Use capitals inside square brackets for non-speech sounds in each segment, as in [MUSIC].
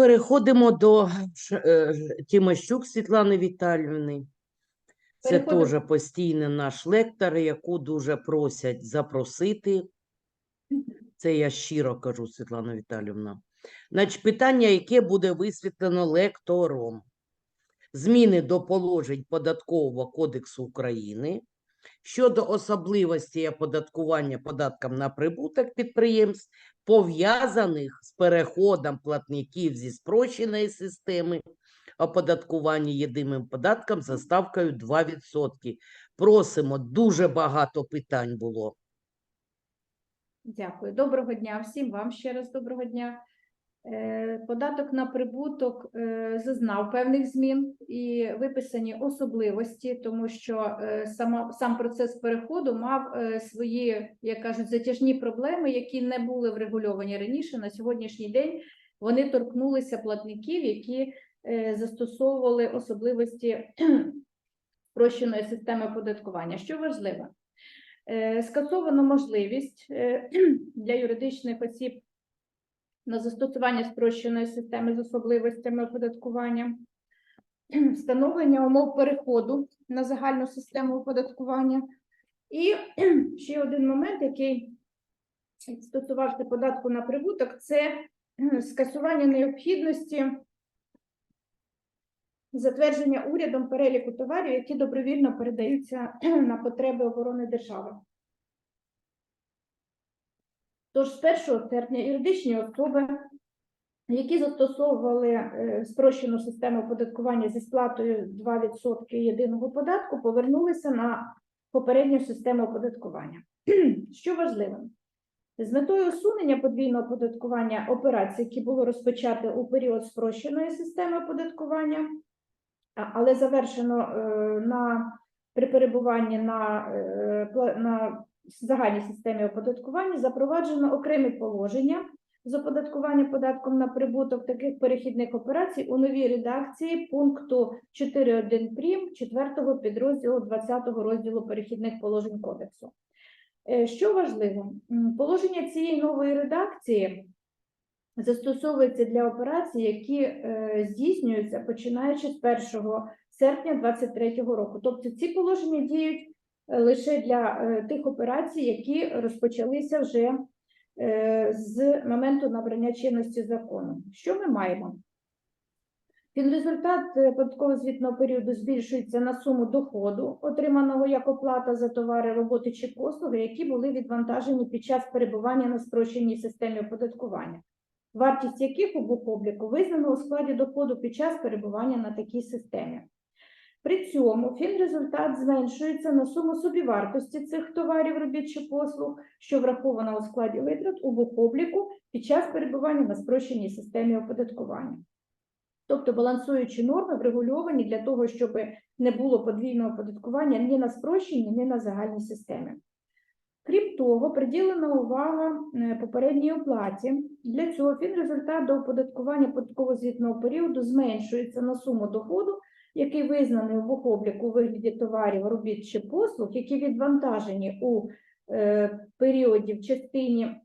переходимо до е, Світлани Віталіївни. Це Переходимо. теж постійний наш лектор, яку дуже просять запросити. Це я щиро кажу, Світлана Віталіївна. Значить, питання, яке буде висвітлено лектором. Зміни до положень Податкового кодексу України щодо особливості оподаткування податком на прибуток підприємств, пов'язаних з переходом платників зі спрощеної системи оподаткування єдиним податком за ставкою 2%. Просимо, дуже багато питань було. Дякую. Доброго дня всім вам ще раз доброго дня. Е, Податок на прибуток е, зазнав певних змін і виписані особливості, тому що е, сама, сам процес переходу мав свої, як кажуть, затяжні проблеми, які не були врегульовані раніше. На сьогоднішній день вони торкнулися платників, які застосовували особливості [CLEARS THROAT] спрощеної системи оподаткування. Що важливо? Скасовано можливість [CLEARS THROAT] для юридичних осіб на застосування спрощеної системи з особливостями оподаткування, [CLEARS THROAT] встановлення умов переходу на загальну систему оподаткування. І [CLEARS THROAT] ще один момент, який стосувався податку на прибуток, це [CLEARS THROAT] скасування необхідності затвердження урядом переліку товарів, які добровільно передаються на потреби оборони держави. Тож з 1 серпня юридичні особи, які застосовували е, спрощену систему оподаткування зі сплатою 2% єдиного податку, повернулися на попередню систему оподаткування. [CLEARS THROAT] Що важливо? З метою усунення подвійного оподаткування операцій, які було розпочато у період спрощеної системи оподаткування, але завершено е, на при перебуванні на, е, на загальній системі оподаткування, запроваджено окремі положення з оподаткування податком на прибуток таких перехідних операцій у новій редакції пункту 4.1 прим. 4 підрозділу 20 розділу перехідних положень кодексу. Е, Що важливо, положення цієї нової редакції застосовується для операцій, які е, здійснюються починаючи з 1 серпня 2023 року. Тобто ці положення діють е, лише для е, тих операцій, які розпочалися вже е, з моменту набрання чинності закону. Що ми маємо? Фінрезультат податково звітного періоду збільшується на суму доходу, отриманого як оплата за товари, роботи чи послуги, які були відвантажені під час перебування на спрощеній системі оподаткування, вартість яких у бухобліку визнано у складі доходу під час перебування на такій системі. При цьому фінрезультат зменшується на суму собівартості цих товарів, робіт чи послуг, що врахована у складі витрат у бухобліку під час перебування на спрощеній системі оподаткування. Тобто балансуючі норми врегульовані для того, щоб не було подвійного оподаткування ні на спрощенні, ні на загальній системі. Крім того, приділена увага е, попередній оплаті. Для цього фінрезультат до оподаткування податково-звітного періоду зменшується на суму доходу, який визнаний в бухобліку у вигляді товарів, робіт чи послуг, які відвантажені у е, періоді в частині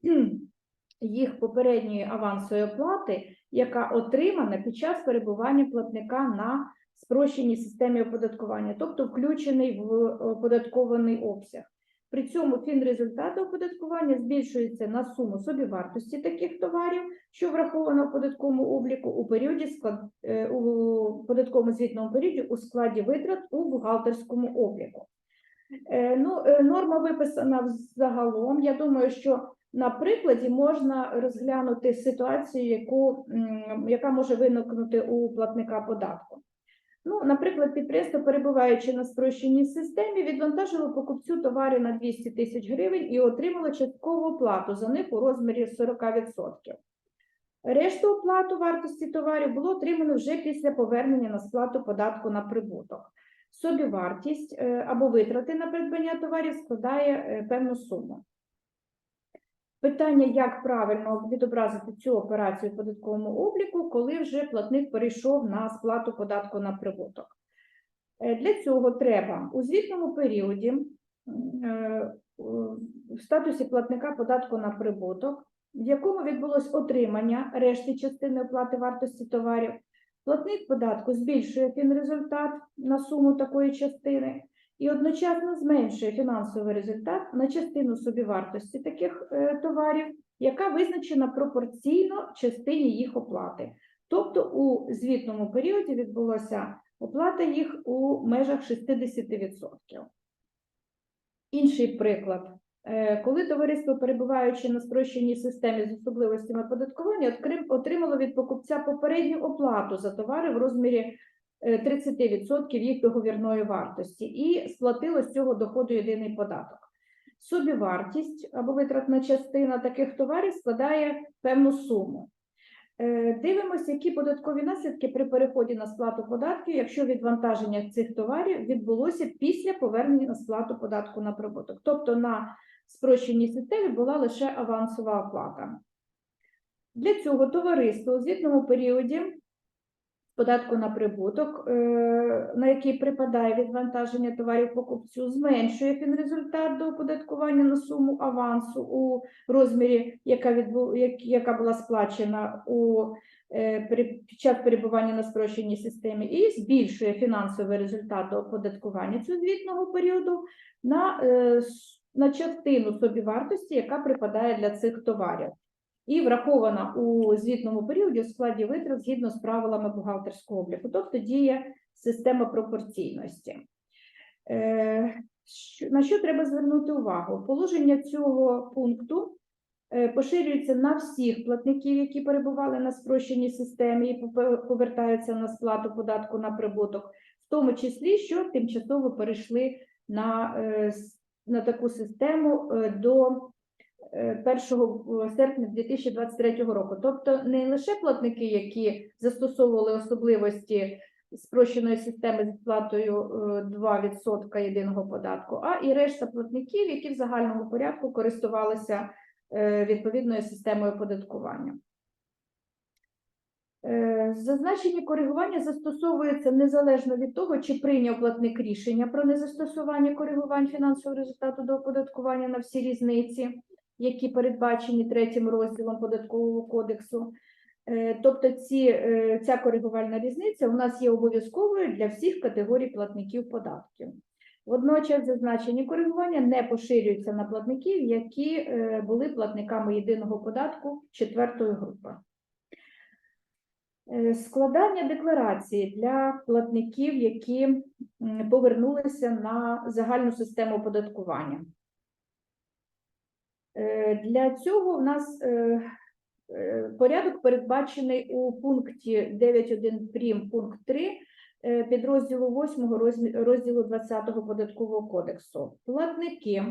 їх попередньої авансової оплати, яка отримана під час перебування платника на спрощеній системі оподаткування, тобто включений в оподаткований обсяг. При цьому фінрезультат оподаткування збільшується на суму собівартості таких товарів, що враховано в податковому обліку у періоді склад е, у податковому звітному періоді у складі витрат у бухгалтерському обліку. Е, Ну, е, норма виписана загалом. Я думаю, що на прикладі можна розглянути ситуацію, яку, яка може виникнути у платника податку. Ну, наприклад, підприємство, перебуваючи на спрощеній системі, відвантажило покупцю товарів на 200 тисяч гривень і отримало часткову оплату за них у розмірі 40%. Решту оплату вартості товарів було отримано вже після повернення на сплату податку на прибуток. Собівартість е, або витрати на придбання товарів складає е, певну суму. Питання, як правильно відобразити цю операцію в податковому обліку, коли вже платник перейшов на сплату податку на прибуток. Е, Для цього треба у звітному періоді е, в статусі платника податку на прибуток в якому відбулось отримання решти частини оплати вартості товарів, платник податку збільшує фінрезультат на суму такої частини і одночасно зменшує фінансовий результат на частину собівартості таких е, товарів, яка визначена пропорційно частині їх оплати. Тобто у звітному періоді відбулася оплата їх у межах 60%. Інший приклад. Е, Коли товариство, перебуваючи на спрощеній системі з особливостями оподаткування, отримало від покупця попередню оплату за товари в розмірі 30% їх договірної вартості і сплатило з цього доходу єдиний податок. Собівартість або витратна частина таких товарів складає певну суму. Е, Дивимося, які податкові наслідки при переході на сплату податків, якщо відвантаження цих товарів відбулося після повернення на сплату податку на прибуток. Тобто на спрощеній системі була лише авансова оплата. Для цього товариство у звітному періоді податку на прибуток, е, на який припадає відвантаження товарів покупцю, зменшує фінрезультат до оподаткування на суму авансу у розмірі, яка, відбу, яка була сплачена у, е, під час перебування на спрощеній системі, і збільшує фінансовий результат до оподаткування цього звітного періоду на, е, на частину собівартості, яка припадає для цих товарів і врахована у звітному періоді у складі витрат згідно з правилами бухгалтерського обліку, тобто діє система пропорційності. Е, На що треба звернути увагу? Положення цього пункту е, поширюється на всіх платників, які перебували на спрощеній системі і повертаються на сплату податку на прибуток, в тому числі, що тимчасово перейшли на, е, на таку систему до 1 серпня 2023 року. Тобто не лише платники, які застосовували особливості спрощеної системи з сплатою е, 2% єдиного податку, а і решта платників, які в загальному порядку користувалися е, відповідною системою оподаткування. Е, Зазначені коригування застосовуються незалежно від того, чи прийняв платник рішення про незастосування коригувань фінансового результату до оподаткування на всі різниці, які передбачені третім розділом податкового кодексу. Е, Тобто ці, е, ця коригувальна різниця у нас є обов'язковою для всіх категорій платників податків. Водночас зазначені коригування не поширюються на платників, які е, були платниками єдиного податку четвертої групи. Складання декларації для платників, які повернулися на загальну систему оподаткування. Е, Для цього в нас е, е, порядок передбачений у пункті 9.1 прим. пункт 3 е, підрозділу 8 розділу 20 податкового кодексу. Платники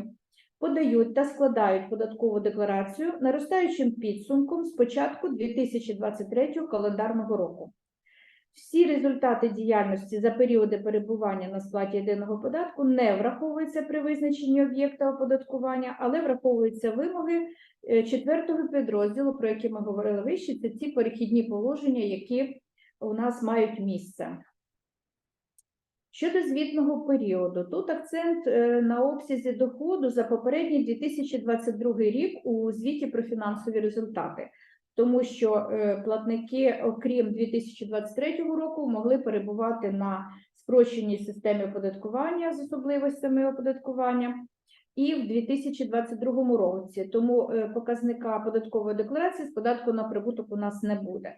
подають та складають податкову декларацію наростаючим підсумком з початку 2023 календарного року. Всі результати діяльності за періоди перебування на сплаті єдиного податку не враховуються при визначенні об'єкта оподаткування, але враховуються вимоги е, четвертого підрозділу, про які ми говорили вище. Це ті перехідні положення, які у нас мають місце. Щодо звітного періоду, тут акцент е, на обсязі доходу за попередній 2022 рік у звіті про фінансові результати, тому що е, платники, окрім 2023 року, могли перебувати на спрощеній системі оподаткування з особливостями оподаткування і в 2022 році. Тому е, показника податкової декларації з податку на прибуток у нас не буде.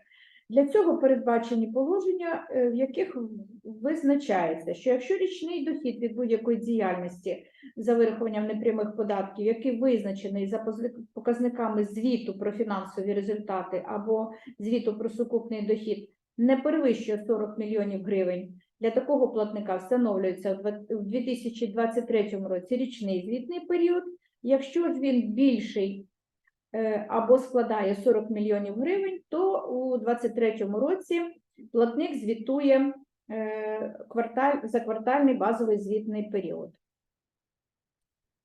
Для цього передбачені положення, е, в яких визначається, що якщо річний дохід від будь-якої діяльності за вирахуванням непрямих податків, який визначений за показниками звіту про фінансові результати або звіту про сукупний дохід, не перевищує 40 мільйонів гривень, для такого платника встановлюється в 2023 році річний звітний період. Якщо він більший або складає 40 мільйонів гривень, то у 2023 році платник звітує е, за квартальний базовий звітний період.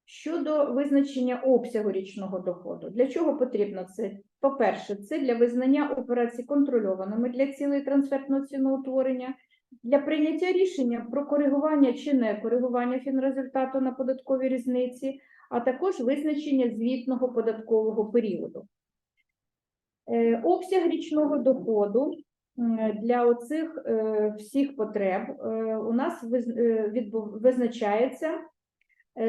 Щодо визначення обсягу річного доходу, для чого потрібно це? По-перше, це для визнання операцій контрольованими для цілей трансфертного ціноутворення, для прийняття рішення про коригування чи не коригування фінрезультату на податковій різниці, а також визначення звітного податкового періоду. Е, Обсяг річного доходу для оцих е, всіх потреб е, у нас визначається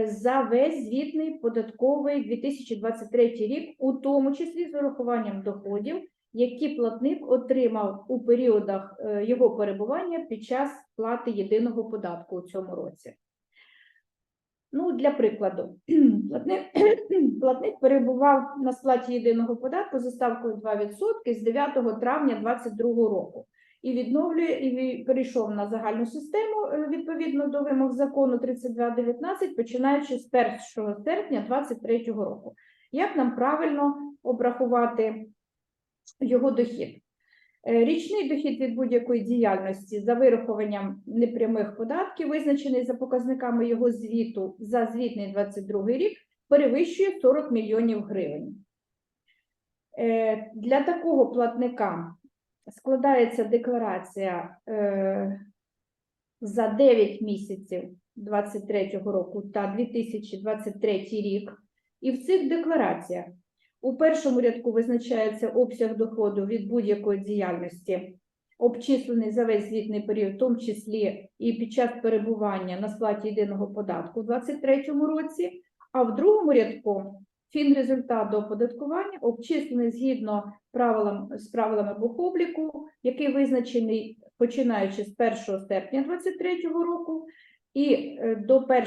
за весь звітний податковий 2023 рік, у тому числі з урахуванням доходів, які платник отримав у періодах його перебування під час плати єдиного податку у цьому році. Ну, для прикладу, [CLEARS THROAT] [CLEARS THROAT] платник, перебував на сплаті єдиного податку за ставкою 2% з 9 травня 2022 року і відновлює і перейшов на загальну систему е, відповідно до вимог закону 3219, починаючи з 1 серпня 2023 року. Як нам правильно обрахувати його дохід? Е, Річний дохід від будь-якої діяльності за вирахуванням непрямих податків, визначений за показниками його звіту за звітний 22 рік, перевищує 40 мільйонів гривень. Е, Для такого платника складається декларація е, за 9 місяців 2023 року та 2023 рік. І в цих деклараціях у першому рядку визначається обсяг доходу від будь-якої діяльності, обчислений за весь звітний період, в тому числі і під час перебування на сплаті єдиного податку у 2023 році, а в другому рядку фінрезультат до оподаткування обчислений згідно правилам з правилами бухобліку, який визначений починаючи з 1 серпня 2023 року і е, до 1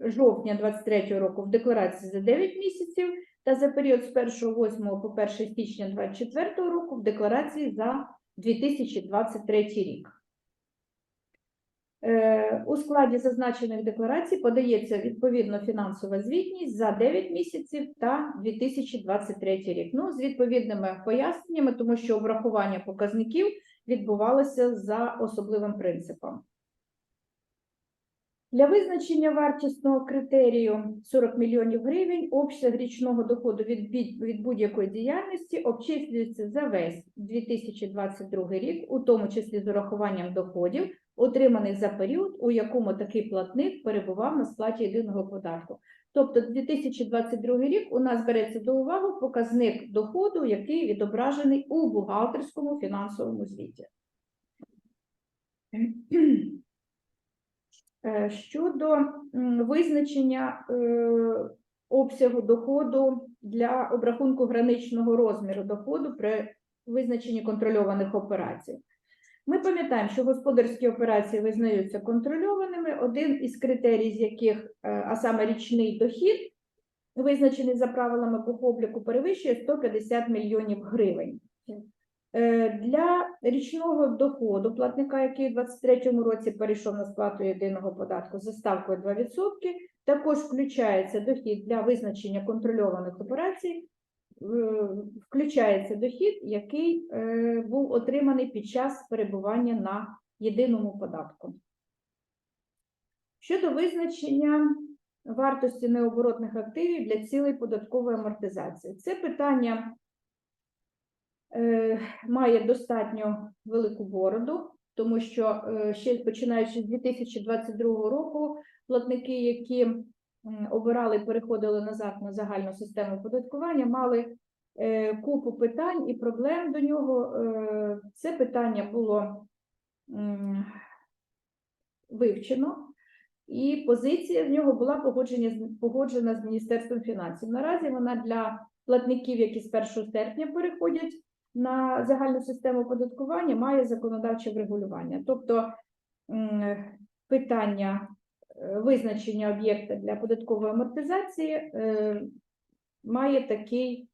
жовтня 2023 року в декларації за 9 місяців та за період з 1.08 по 1 січня 2024 року в декларації за 2023 рік. Е, У складі зазначених декларацій подається відповідно фінансова звітність за 9 місяців та 2023 рік. Ну, з відповідними поясненнями, тому що обрахування показників відбувалося за особливим принципом. Для визначення вартісного критерію 40 мільйонів гривень обсяг річного доходу від, від будь-якої діяльності обчислюється за весь 2022 рік, у тому числі з урахуванням доходів, отриманих за період, у якому такий платник перебував на сплаті єдиного податку. Тобто 2022 рік у нас береться до уваги показник доходу, який відображений у бухгалтерському фінансовому звіті. Е, Щодо визначення е, обсягу доходу для обрахунку граничного розміру доходу при визначенні контрольованих операцій. Ми пам'ятаємо, що господарські операції визнаються контрольованими. Один із критерій, з яких, е, а саме річний дохід, визначений за правилами бухобліку, перевищує 150 мільйонів гривень. Е, Для річного доходу платника, який у 2023 році перейшов на сплату єдиного податку за ставкою 2%, також включається дохід для визначення контрольованих операцій, е, включається дохід, який е, був отриманий під час перебування на єдиному податку. Щодо визначення вартості необоротних активів для цілей податкової амортизації, це питання має достатньо велику бороду, тому що е, ще починаючи з 2022 року платники, які обирали і переходили назад на загальну систему оподаткування, мали е, купу питань і проблем до нього. Е, Це питання було вивчено. І позиція в нього була погодження погоджена з Міністерством фінансів. Наразі вона для платників, які з 1 серпня переходять на загальну систему оподаткування, має законодавче врегулювання. Тобто питання е, визначення об'єкта для податкової амортизації е, має такий.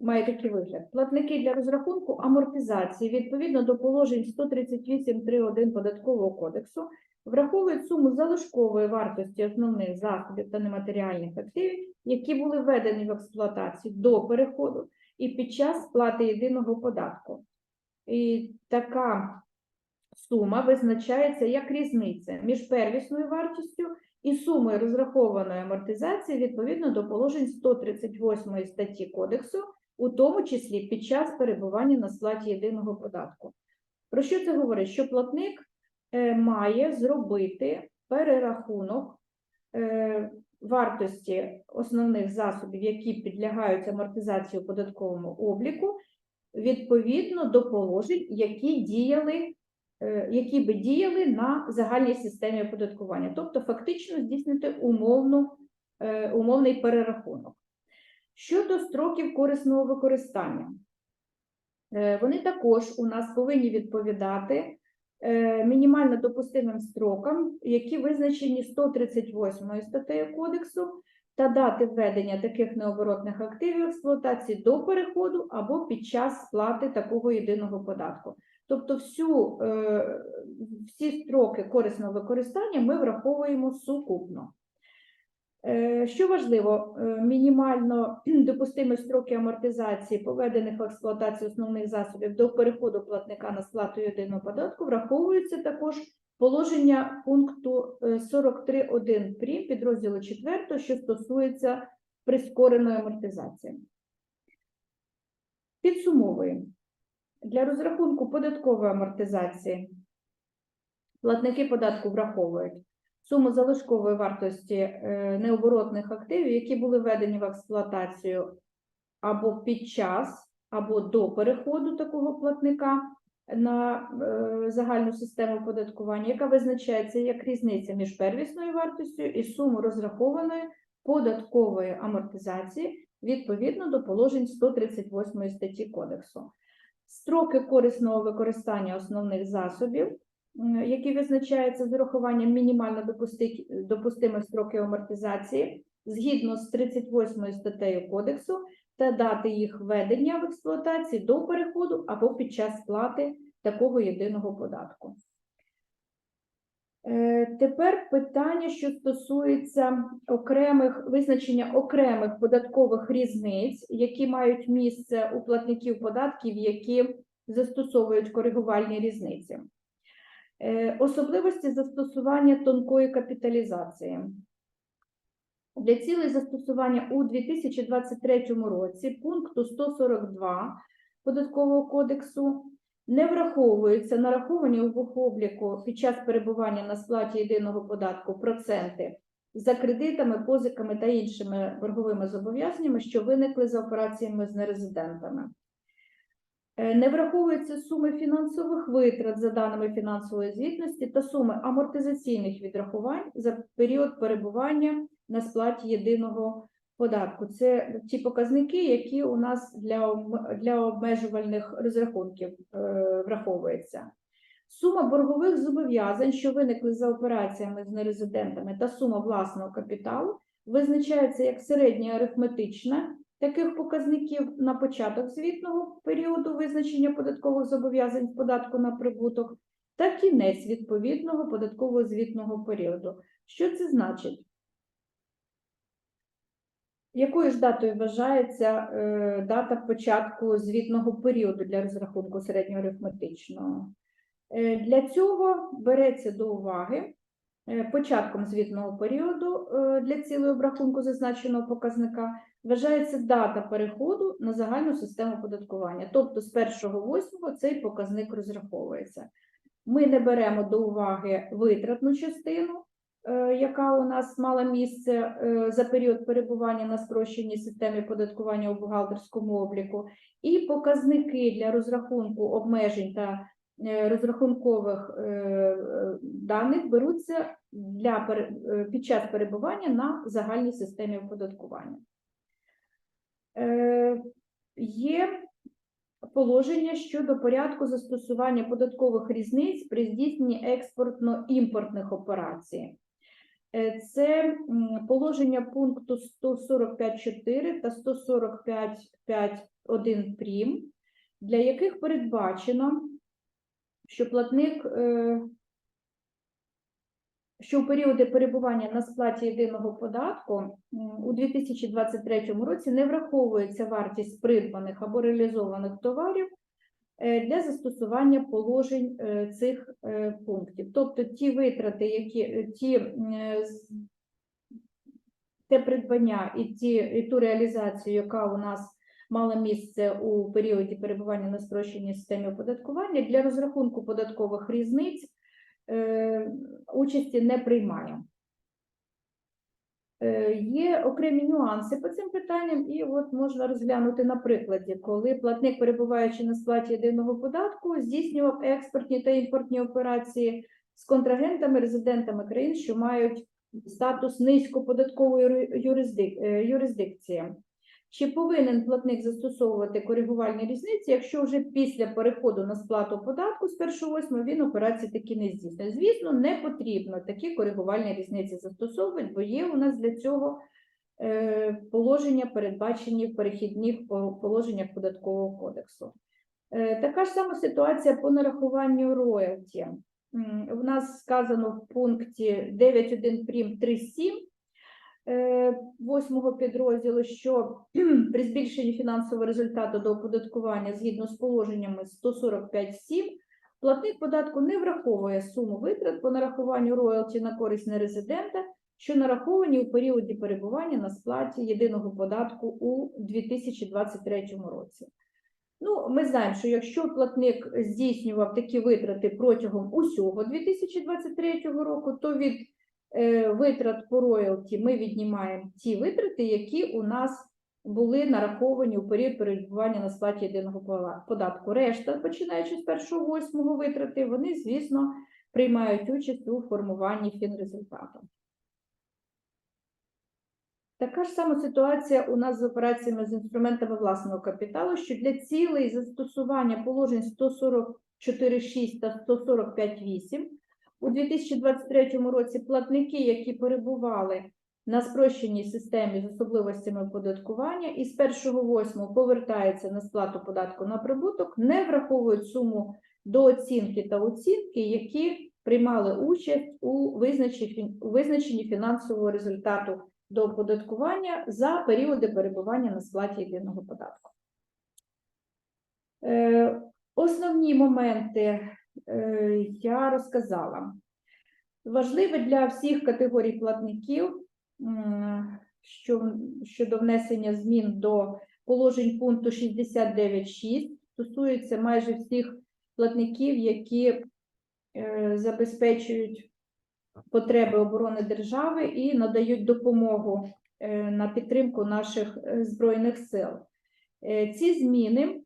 Має такий вигляд. Платники для розрахунку амортизації відповідно до положень 138.3.1 Податкового кодексу враховують суму залишкової вартості основних засобів та нематеріальних активів, які були введені в експлуатацію до переходу і під час сплати єдиного податку. І така сума визначається як різниця між первісною вартістю і сумою розрахованої амортизації відповідно до положень 138 статті Кодексу, у тому числі під час перебування на сплаті єдиного податку. Про що це говорить? Що платник е, має зробити перерахунок е, вартості основних засобів, які підлягають амортизації податковому обліку, відповідно до положень, які діяли, е, які би діяли на загальній системі оподаткування, тобто фактично здійснити умовну, е, умовний перерахунок. Щодо строків корисного використання, е, вони також у нас повинні відповідати мінімально допустимим строкам, які визначені 138 статтею кодексу, та дати введення таких необоротних активів експлуатації до переходу або під час сплати такого єдиного податку. Тобто всю, е, всі строки корисного використання ми враховуємо сукупно. Е, Що важливо, е, мінімально допустимі строки амортизації поведених в експлуатацію основних засобів до переходу платника на сплату єдиного податку враховуються також положення пункту е, 43.1 прим. підрозділу 4, що стосується прискореної амортизації. Підсумовуємо. Для розрахунку податкової амортизації платники податку враховують суму залишкової вартості е, необоротних активів, які були введені в експлуатацію або під час, або до переходу такого платника на е, загальну систему оподаткування, яка визначається як різниця між первісною вартістю і сумою розрахованої податкової амортизації відповідно до положень 138 статті Кодексу. Строки корисного використання основних засобів які визначаються з урахуванням мінімально допусти- допустимих строків амортизації згідно з 38 статтею Кодексу та дати їх введення в експлуатацію до переходу або під час сплати такого єдиного податку. Е, Тепер питання, що стосується окремих визначення окремих податкових різниць, які мають місце у платників податків, які застосовують коригувальні різниці. Е, Особливості застосування тонкої капіталізації. Для цілей застосування у 2023 році пункту 142 Податкового кодексу не враховуються нараховані у бухобліку під час перебування на сплаті єдиного податку проценти за кредитами, позиками та іншими борговими зобов'язаннями, що виникли за операціями з нерезидентами. Е, Не враховуються суми фінансових витрат за даними фінансової звітності та суми амортизаційних відрахувань за період перебування на сплаті єдиного податку. Це ті показники, які у нас для, для обмежувальних розрахунків е, враховуються. Сума боргових зобов'язань, що виникли за операціями з нерезидентами, та сума власного капіталу визначається як середня арифметична таких показників на початок звітного періоду визначення податкових зобов'язань з податку на прибуток та кінець відповідного податкового звітного періоду. Що це значить? Якою ж датою вважається е, дата початку звітного періоду для розрахунку середньоарифметичного? Е, Для цього береться до уваги початком звітного періоду е, для цілої обрахунку зазначеного показника вважається дата переходу на загальну систему оподаткування. Тобто з 1.8 цей показник розраховується. Ми не беремо до уваги витратну частину, е, яка у нас мала місце е, за період перебування на спрощеній системі податкування у бухгалтерському обліку, і показники для розрахунку обмежень та е, розрахункових е, е, даних беруться для е, під час перебування на загальній системі оподаткування. Е, Є положення щодо порядку застосування податкових різниць при здійсненні експортно-імпортних операцій. Е, Це положення пункту 145.4 та 145.5.1 прим, для яких передбачено, що платник, е, що у періоди перебування на сплаті єдиного податку у 2023 році не враховується вартість придбаних або реалізованих товарів е, для застосування положень е, цих пунктів. Тобто ті витрати, які ті те придбання і ті і ту реалізацію, яка у нас мала місце у періоді перебування на спрощеній системі оподаткування, для розрахунку податкових різниць е, участі не приймає. Е, Є окремі нюанси по цим питанням, і от можна розглянути на прикладі, коли платник, перебуваючи на сплаті єдиного податку, здійснював експортні та імпортні операції з контрагентами, резидентами країн, що мають статус низькоподаткової е, юрисдикції. Чи повинен платник застосовувати коригувальні різниці, якщо вже після переходу на сплату податку з 1.8 він операції такі не здійснює? Звісно, не потрібно такі коригувальні різниці застосовувати, бо є у нас для цього е, положення, передбачені в перехідних положеннях податкового кодексу. Е, Така ж сама ситуація по нарахуванню роялті. У нас сказано в пункті 9.1 прим 3.7 е, восьмого підрозділу, що [CLEARS THROAT] при збільшенні фінансового результату до оподаткування згідно з положеннями 145.7 платник податку не враховує суму витрат по нарахуванню роялті на користь нерезидента, що нараховані у періоді перебування на сплаті єдиного податку у 2023 році. Ну, ми знаємо, що якщо платник здійснював такі витрати протягом усього 2023 року, то від е, витрат по роялті ми віднімаємо ті витрати, які у нас були нараховані у період перебування на сплаті єдиного податку. Решта, починаючи з 1.8 витрати, вони, звісно, приймають участь у формуванні фінрезультату. Така ж сама ситуація у нас з операціями з інструментами власного капіталу, що для цілей застосування положень 144.6 та 145.8 у 2023 році платники, які перебували на спрощеній системі з особливостями оподаткування і з 1.8 повертаються на сплату податку на прибуток, не враховують суму до оцінки та оцінки, які приймали участь у визначенні, фінансового результату до оподаткування за періоди перебування на сплаті єдиного податку. Е, Основні моменти я розказала. Важливе для всіх категорій платників що, щодо внесення змін до положень пункту 69.6 стосується майже всіх платників, які е, забезпечують потреби оборони держави і надають допомогу е, на підтримку наших е, збройних сил. Е, Ці зміни, е,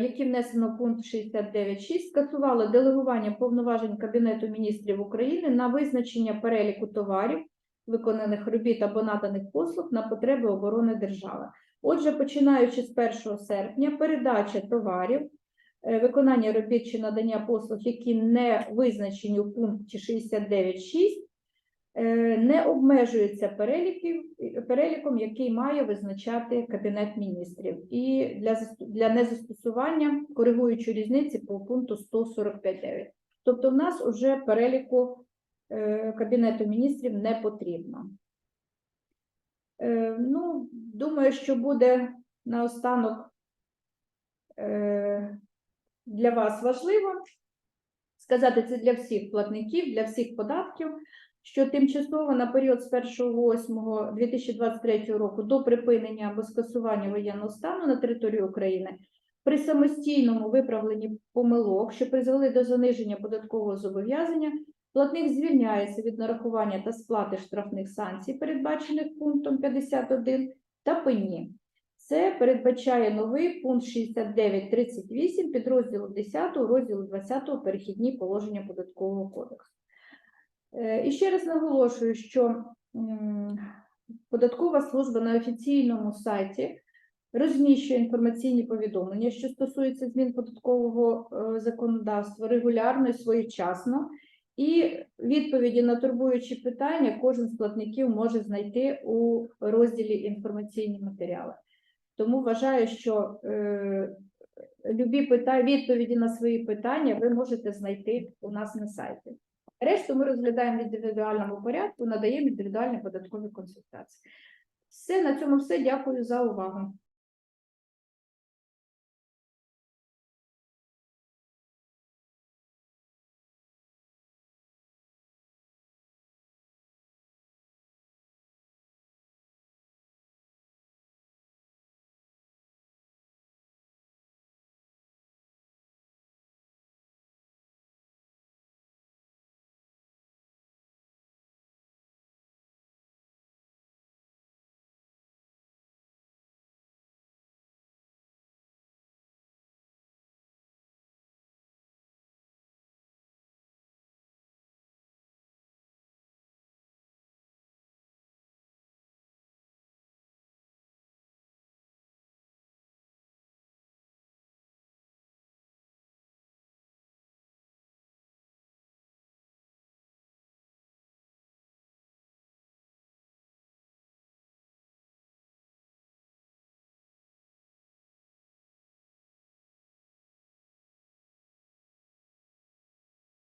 які внесено в пункт 69.6, скасували делегування повноважень Кабінету міністрів України на визначення переліку товарів, виконаних робіт або наданих послуг на потреби оборони держави. Отже, починаючи з 1 серпня, передача товарів е, виконання робіт чи надання послуг, які не визначені у пункті 69.6, е, не обмежується переліком, який має визначати Кабінет міністрів, і для, для незастосування коригуючої різниці по пункту 145.9. Тобто в нас вже переліку е, Кабінету міністрів не потрібно. Е, Ну, думаю, що буде наостанок е, для вас важливо сказати це для всіх платників, для всіх податків, що тимчасово на період з 1.8.2023 року до припинення або скасування воєнного стану на території України при самостійному виправленні помилок, що призвели до заниження податкового зобов'язання, платник звільняється від нарахування та сплати штрафних санкцій, передбачених пунктом 51, та пені. Це передбачає новий пункт 69.38 підрозділу 10 розділу 20 перехідні положення податкового кодексу. Е, І ще раз наголошую, що податкова служба на офіційному сайті розміщує інформаційні повідомлення, що стосуються змін податкового е, законодавства регулярно і своєчасно. І відповіді на турбуючі питання кожен з платників може знайти у розділі інформаційні матеріали. Тому вважаю, що е, любі питання, відповіді на свої питання ви можете знайти у нас на сайті. Решту ми розглядаємо в індивідуальному порядку, надаємо індивідуальні податкові консультації. Все, на цьому все. Дякую за увагу.